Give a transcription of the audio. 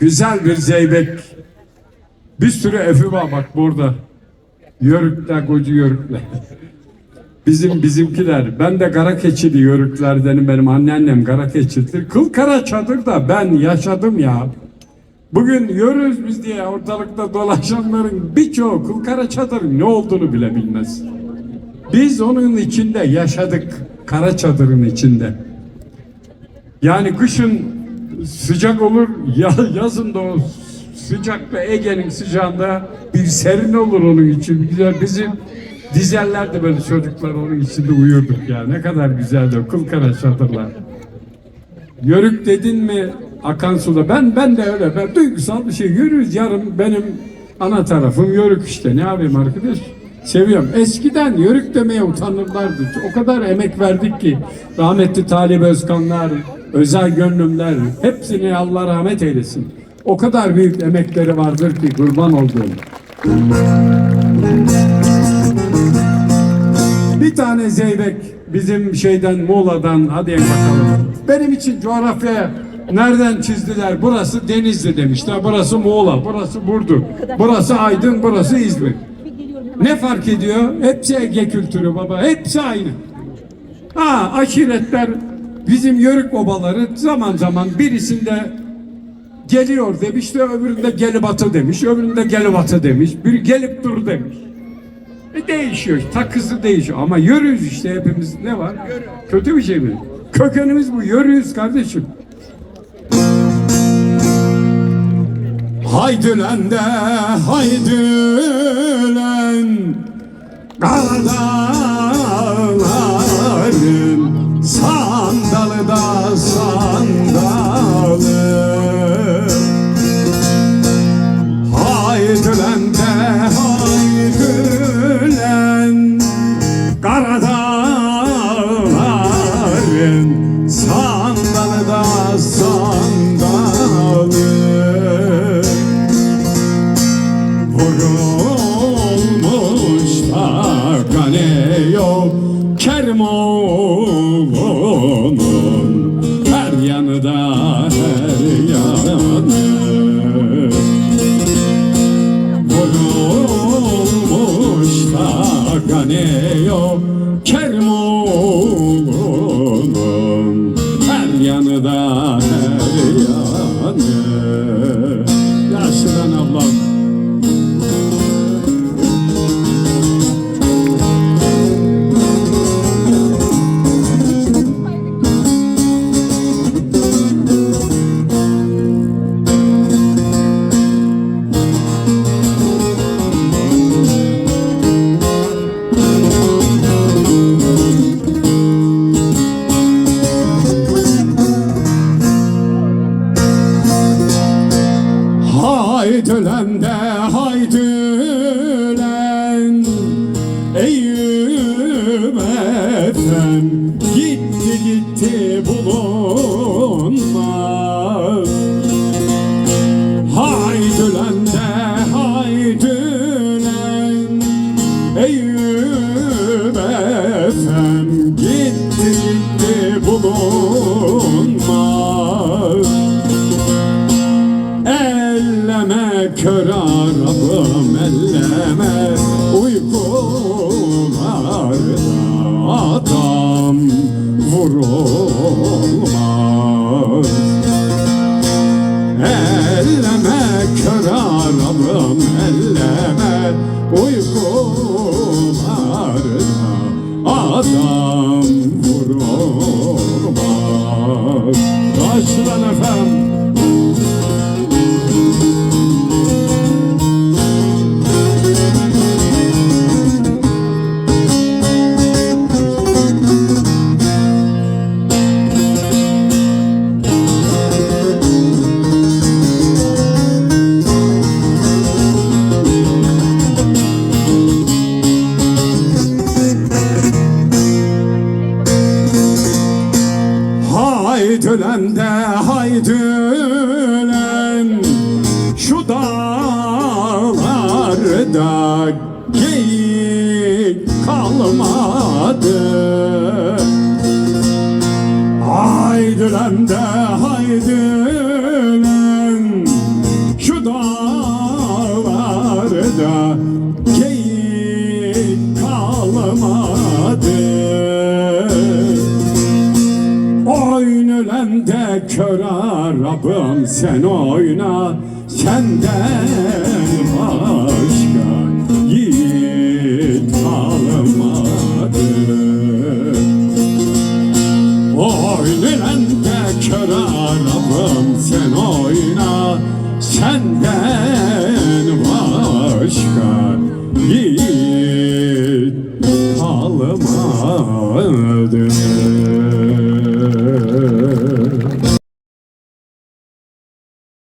Güzel bir zeybek. Bir sürü efi var bak burada. Yörükler, koca yörükler. Bizim bizimkiler. Ben de kara keçili yörüklerdenim. Benim anneannem kara keçildir. Kıl kara çadır da ben yaşadım ya. Bugün yürürüz biz diye ortalıkta dolaşanların birçoğu kıl kara çadırın ne olduğunu bile bilmez. Biz onun içinde yaşadık. Kara çadırın içinde. Yani kışın sıcak olur, ya, yazın da o sıcak ve Ege'nin sıcağında bir serin olur onun için. Güzel bizim dizellerdi böyle çocuklar onun içinde uyurduk ya. Ne kadar güzeldi o kıl kara çadırlar. Yörük dedin mi akan suda. Ben ben de öyle. Ben duygusal bir şey. Yürüyoruz yarın benim ana tarafım yörük işte. Ne yapayım arkadaş? Seviyorum. Eskiden yörük demeye utanırlardı. O kadar emek verdik ki rahmetli Talip Özkanlar, özel gönlümler hepsini Allah rahmet eylesin. O kadar büyük emekleri vardır ki kurban olduğum. Bir tane zeybek bizim şeyden Muğla'dan hadi bakalım. Benim için coğrafya nereden çizdiler? Burası Denizli demişler. Burası Muğla, burası Burdur. Burası Aydın, burası İzmir. Ne fark ediyor? Hepsi Ege kültürü baba. Hepsi aynı. Ha aşiretler bizim yörük obaları zaman zaman birisinde geliyor demiş de öbüründe gelip atı demiş. Öbüründe gelip atı demiş. Bir gelip dur demiş. E değişiyor. Takısı değişiyor. Ama yürüyüz işte hepimiz. Ne var? Kötü bir şey mi? Kökenimiz bu. Yürüyüz kardeşim. Haydi lan de haydi lan Kermon'un her yanı da her yanı. Vurulmuş da gane yok Kermon'un her yanı da her yanı. Yaşlıdan ablam Haydi de haydi lan Eyüp efem gitti gitti bulunmaz. Haydi lan de haydi lan Eyüp Elleme kör arabım elleme Uykularda adam vurulmaz. Elleme kör arabım elleme Uykularda adam vurulmaz. Başlan efendim Haydi lan de haydi lan Şu dağlarda kör Arap'ım sen oyna Senden başka yiğit kalmadı. Oynayan da kör Arap'ım sen oyna Senden başka yiğit kalmadı.